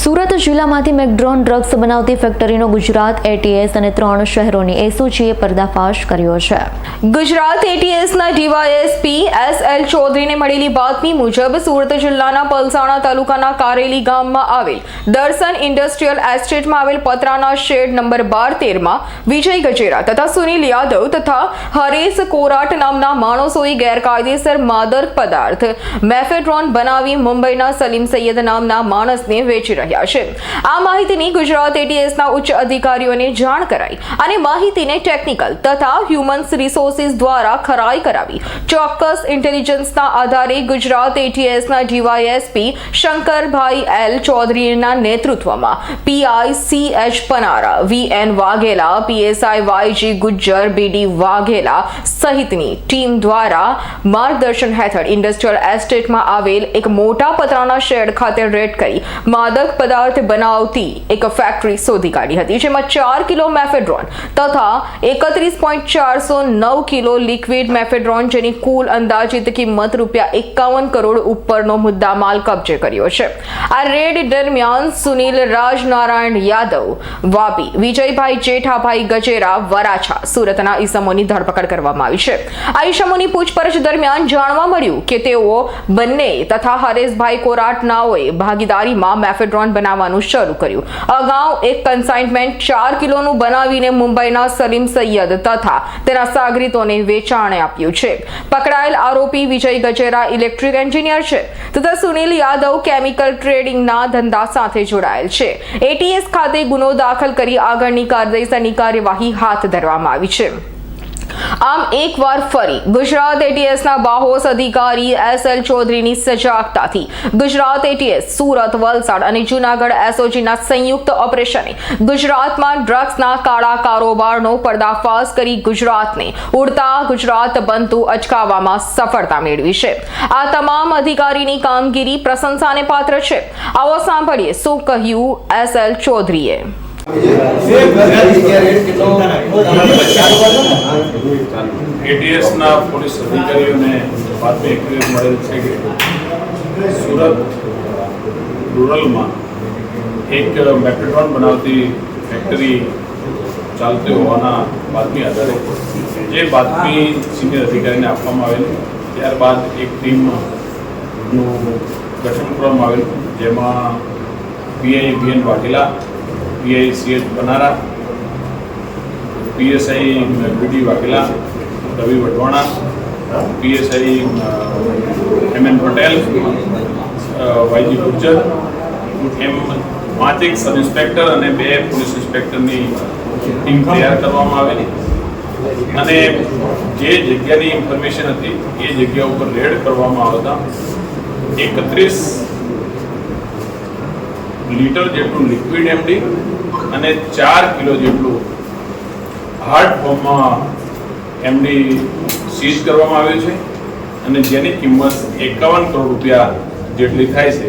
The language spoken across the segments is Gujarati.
સુરત જિલ્લામાંથી મેકડ્રોન ડ્રગ્સ બનાવતી ફેક્ટરીનો ગુજરાત એટીએસ અને ત્રણ શહેરોની એસઓજીએ પર્દાફાશ કર્યો છે. ગુજરાત એટીએસના ડીવાયએસપી એસ એલ ચૌધરીને મળેલી બાતમી મુજબ સુરત જિલ્લાના પલસાણા તાલુકાના કારેલી ગામમાં આવેલ દર્શન ઇન્ડસ્ટ્રીયલ એસ્ટેટમાં આવેલ પતરાના શેડ નંબર બાર તેરમાં વિજય ગજેરા તથા સુનિલ યાદવ તથા હરેશ કોરાટ નામના માણસોએ ગેરકાયદેસર માદક પદાર્થ મેફેડ્રોન બનાવી મુંબઈના સલીમ સૈયદ નામના માણસને વેચી રહ્યા છે. આ માહિતીની ગુજરાત એટીએસના ઉચ્ચ અધિકારીઓને જાણ કરાઈ અને માહિતીને ટેકનિકલ તથા હ્યુમન્સ રિસોર્સિસ દ્વારા ખરાઈ કરાવી. ચોક્કસ ઇન્ટેલિજન્સના આધારે ગુજરાત એટીએસના ડીવાયએસપી શંકરભાઈ એલ ચૌધરીના નેતૃત્વમાં PI C H Panara V N Vaghela PSI YG Gujjar BD Vaghela સહિતની ટીમ દ્વારા માર્ગદર્શન હેઠળ ઇન્ડસ્ટ્રીયલ એસ્ટેટમાં આવેલ એક મોટા પતરાના શેડ ખાતે રેડ કરી માદક પદાર્થ બનાવતી એક ફેક્ટરી શોધી કાઢી હતી, જેમાં ચાર કિલો મેફેડ્રોન તથા એકત્રીસ પોઈન્ટ ચારસો નવ કિલો લિક્વિડ મેફેડ્રોન જેની કુલ અંદાજિત કિંમત રૂપિયા એકાવન કરોડ ઉપરનો મુદ્દામાલ કબજે કર્યો છે. આ રેડ દરમિયાન સુનિલ રાજનારાયણ યાદવ, વાપી, વિજયભાઈ જેઠાભાઈ ગજેરા, વરાછા, સુરતના ઈસમોની ધરપકડ કરવામાં આવી છે. આ પૂછપરછ દરમિયાન જાણવા મળ્યું કે તેઓ બંને તથા હરેશભાઈ કોરાટનાઓએ ભાગીદારીમાં મેફેડ્રોન બનાવવાનું શરૂ કર્યું. અગાઉ એક કન્સાઇનમેન્ટ ચાર કિલોનું બનાવીને મુંબઈના સલીમ સૈયદ તથા તેના સાગરીતોને વેચાણે આપ્યું છે. પકડાયેલ આરોપી વિજય ગજેરા ઇલેક્ટ્રિક એન્જિનિયર છે તથા સુનિલ યાદવ કેમિકલ ટ્રેડિંગના ધંધા સાથે જોડાયેલ છે. એટીએસ ખાતે ગુનો દાખલ કરી આગળની કાયદેસરની કાર્યવાહી હાથ ધરવામાં આવી છે. આમ એકવાર ફરી ગુજરાત એટીએસના બાહોશ અધિકારી એસ એલ ચૌધરીની સજાગતાથી ગુજરાત એટીએસ સુરત, વલસાડ અને જૂનાગઢ એસઓજીના સંયુક્ત ઓપરેશને ગુજરાતમાં ડ્રગ્સના કાળા કારોબારનો પર્દાફાશ કરી ગુજરાતને ઉડતા ગુજરાત બનતું અચકાવવામાં સફળતા મેળવી છે. આ તમામ અધિકારીની કામગીરી પ્રશંસાને પાત્ર છે. આવો સાંભળીએ શું કહ્યું એસ એલ ચૌધરીએ. એટીએસના પોલીસ અધિકારીઓને બાતમી એક મળેલ છે કે સુરત રૂરલમાં એક મેટ્રોન બનાવતી ફેક્ટરી ચાલતી હોવાના બાતમી આધારે જે બાતમી સિનિયર અધિકારીને આપવામાં આવેલી ત્યારબાદ એક ટીમનું ગઠન કરવામાં આવેલું જેમાં PI N Vaghela PI CH Banara. PSI BD Vaghela, Ravi Vadhvana, PSI M N Patel YG Gurjar, એમ પાંચેક સબ ઇન્સ્પેક્ટર અને બે પોલીસ ઇન્સ્પેક્ટરની ટીમ તૈયાર કરવામાં આવેલી. અને જે જગ્યાની ઇન્ફોર્મેશન હતી, એ જગ્યા ઉપર રેડ કરવામાં આવતા એકત્રીસ લીટર જેટલું લિક્વિડ એમડી અને ચાર કિલો જેટલું હાર્ડ ફોર્મમાં એમડી સીઝ કરવામાં આવ્યું છે અને જેની કિંમત એકાવન કરોડ રૂપિયા જેટલી થાય છે.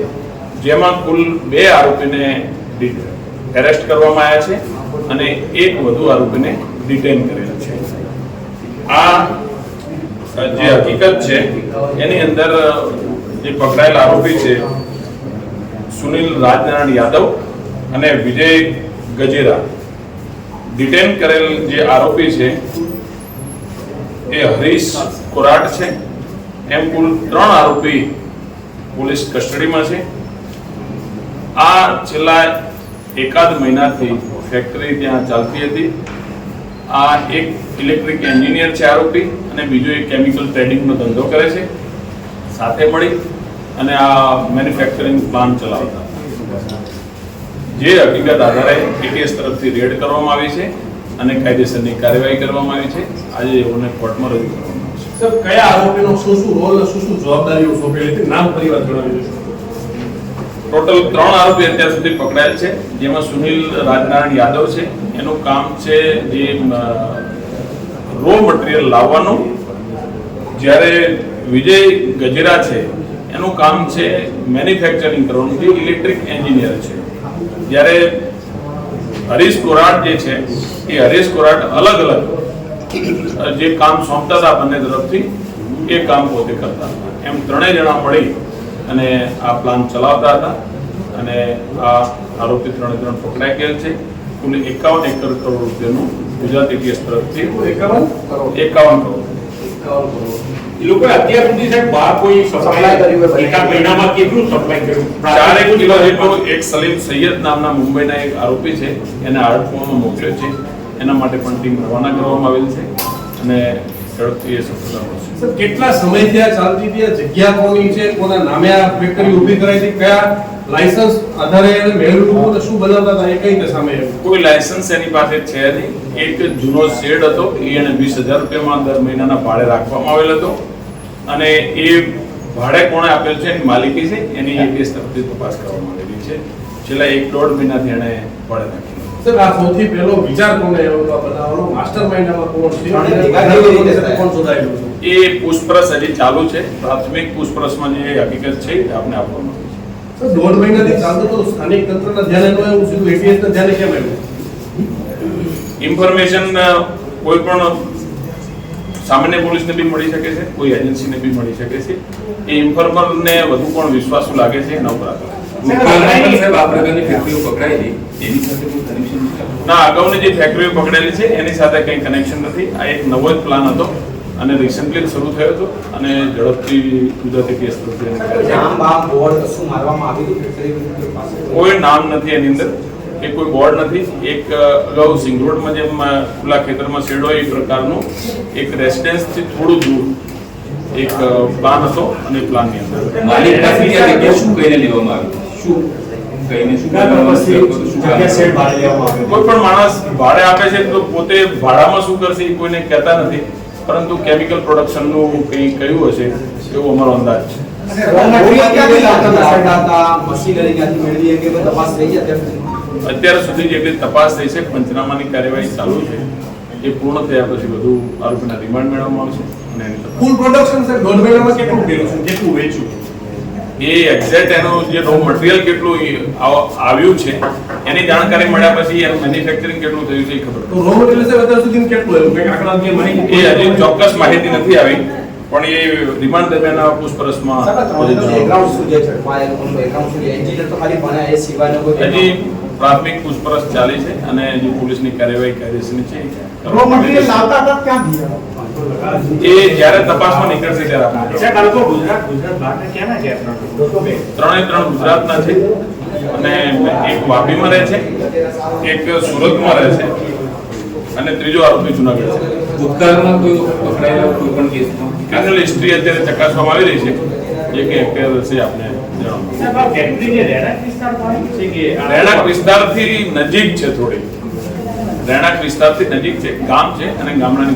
જેમાં કુલ બે આરોપીને એરેસ્ટ કરવામાં આવ્યા છે અને એક વધુ આરોપીને ડિટેન કરેલા છે. આ જે હકીકત છે, એની અંદર જે પકડાયેલા આરોપી છે સુનિલ રાજનારાયણ યાદવ અને વિજય ગજેરા. ડિટેન કરેલ જે આરોપી છે, એ હરીશ કોરાટ છે. એમ કુલ ત્રણ આરોપી પોલીસ કસ્ટડીમાં છે. આ છેલ્લા એકાદ મહિનાથી ફેક્ટરી ત્યાં ચાલતી હતી. આ એક ઇલેક્ટ્રિક એન્જિનિયર છે આરોપી અને બીજો એક કેમિકલ ટ્રેડિંગનો ધંધો કરે છે. સાથે મળી અને આ મેન્યુફેક્ચરિંગ પ્લાન્ટ ચલાવતા. જે હકીકત આધારે એટીએસ તરફથી રેડ કરવામાં આવી છે અને કાયદેસરની કાર્યવાહી કરવામાં આવી છે. આજે એઓને કોર્ટમાં રજૂ કરવામાં આવશે. સર કયા આરોપીનો શું શું રોલ શું શું જવાબદારીઓ સોંપેલી હતી? નામ પરિવાર જણાવી ટોટલ ત્રણ આરોપી અત્યાર સુધી પકડાયેલ છે જેમાં સુનિલ રાજનારાયણ યાદવ છે. એનું કામ છે જે રો મટીરિયલ લાવવાનું. જ્યારે વિજય ગજેરા છે એનું કામ છે મેન્યુફેક્ચરિંગ કરવાનું. જે ઇલેક્ટ્રિક એન્જિનિયર છે. જ્યારે હરીશ કોરાટ જે છે એ હરીશ કોરાટ અલગ અલગ જે કામ સોંપતા હતા બંને તરફથી એ કામ પોતે કરતા હતા. એમ ત્રણેય જણા મળી અને આ પ્લાન ચલાવતા હતા અને આ આરોપી ત્રણે ત્રણ પકડાઈ ગયેલ છે. કુલ એકાવન એકર કરોડ રૂપિયાનું ગુજરાત એટીએસ તરફથી એકાવન કરોડ. એકાવન કરોડ. એ લોકોએ અત્યાર સુધી સાહેબ બહાર કોઈ સપ્લાય કર્યું એકાદ મહિનામાં કેટલું સપ્લાય કર્યું? ચારેક કિલો એક સલીમ સૈયદ નામના મુંબઈના એક આરોપી છે. એને આડકવામાં મોકલ્યો છે. એના માટે પણ ટીમ રવાના કરવામાં આવેલ છે. અને ઝડપથી એ સફળતા મળશે. કેટલા સમયથી આ ચાલતી હતી? જગ્યા કોની છે? કોના નામે આ ફેક્ટરી ઊભી કરાઈ હતી? કયા લાયસન્સ આધારે એને મેળવ્યું હતું તો શું બનાવતા હતા? એ કઈ દશામાં સામે કોઈ લાયસન્સ એની પાસે છે નહીં. એક જૂનો શેડ હતો. એ એને વીસ હજાર રૂપિયામાં દર મહિનાના ભાડે રાખવામાં આવેલ હતો. અને એ ભાડે કોણે આપેલ છે? એની માલિકી છે. એની એટીએસ તરફથી તપાસ કરવામાં આવેલી છે. છેલ્લા એક દોઢ મહિનાથી એણે ભાડે રાખેલું સર આ સૌથી પહેલો વિચાર કોને આવ્યો આ બનાવવાનો? માસ્ટર માઇન્ડમાં કોણ છે? રીતે એ પૂછપરછ હજી ચાલુ છે. પ્રાથમિક પૂછપરછમાં જે હકીકત છે આપને આપણે આપવામાં દોઢ મહિનાથી ચાલતો તો સ્થાનિક તંત્રના ધ્યાને તો હું સીધું એટીએસ ના ધ્યાને કેમ આવ્યું? ઇન્ફોર્મેશન કોઈ પણ સામાન્ય પોલીસને બી મળી શકે છે કોઈ એજન્સીને બી મળી શકે છે. એ ઇન્ફોર્મરને વધુ પણ વિશ્વાસુ લાગે છે એના ઉપર ના અગાઉની જે ફેક્ટરીઓ પકડેલી છે એની સાથે કંઈ કનેક્શન નથી. આ એક નવો જ પ્લાન હતો. અને રિસેન્ટલી શરૂ થયો હતો અને ઝડપથી ગુજરાતી કેસ કોઈ નામ નથી એની અંદર કે કોઈ બોર્ડ નથી. એક અગાઉ સિંગરોડમાં જેમ ખુલ્લા ખેતરમાં શેડ હોય એ પ્રકારનું એક રેસિડેન્સથી થોડું દૂર એક પ્લાન હતો અને એ પ્લાનની અંદર. માલિક પાસેથી આ જગ્યા શું કહીને લેવામાં આવ્યું? શું? કોઈ પણ માણસ ભાડે આપે છે તો પોતે ભાડામાં શું કરશે એ કોઈને કહેતા નથી. પરંતુ કેમિકલ પ્રોડક્શનનું કંઈ કયું હશે એવો અમારો અંદાજ છે. અત્યાર સુધી? જે જેટલી તપાસ થઈ છે પંચનામાની કાર્યવાહી ચાલુ છે. એ પૂર્ણ થયા પછી બધું આરોપીના રિમાન્ડ મેળવવામાં આવશે અને એની તપાસ પ્રોડક્શન સર દોઢ મહિનામાં કેટલું કર્યું છે કેટલું વેચ્યું એ એક્ઝેક્ટ એનું જે રો મટીરિયલ કેટલું આવ્યું છે એની જાણકારી મળ્યા પછી એનું મેન્યુફેક્ચરિંગ કેટલું થયું છે એ ખબર તો રો મટીરિયલ સર અત્યાર સુધી કેટલું આવ્યું? કંઈક જે માહિતી એ હજી ચોક્કસ માહિતી નથી આવી પણ એ રિમાન્ડ દરમિયાન પૂછપરછમાં હજી પ્રાથમિક પૂછપરછ ચાલી છે અને જે પોલીસની કાર્યવાહી કરી છે. રો મટીરિયલ લાવતા હતા ક્યાંથી એ જ્યારે તપાસમાં નીકળશે ત્યારે આપણે લોકો ગુજરાત ગુજરાત બહારના ક્યાંના છે ત્રણે ત્રણ ગુજરાતના છે. અને એક વાપીમાં રહે છે એક સુરતમાં રહે છે અને ત્રીજો આરોપી જુનાગઢ છે. ભૂતકાળમાં કોઈ પકડાયેલા કોઈ પણ કેસમાં? ક્રિમિનલ હિસ્ટ્રી અત્યારે ચકાસવામાં આવી રહી છે. જે કે અત્યારે છે આપણે રહેણાંક વિસ્તારમાં છે કે આ- રહેણાંક વિસ્તારથી નજીક છે થોડી. રહેણાંક વિસ્તારથી નજીક છે. ગામ છે અને ગામડાની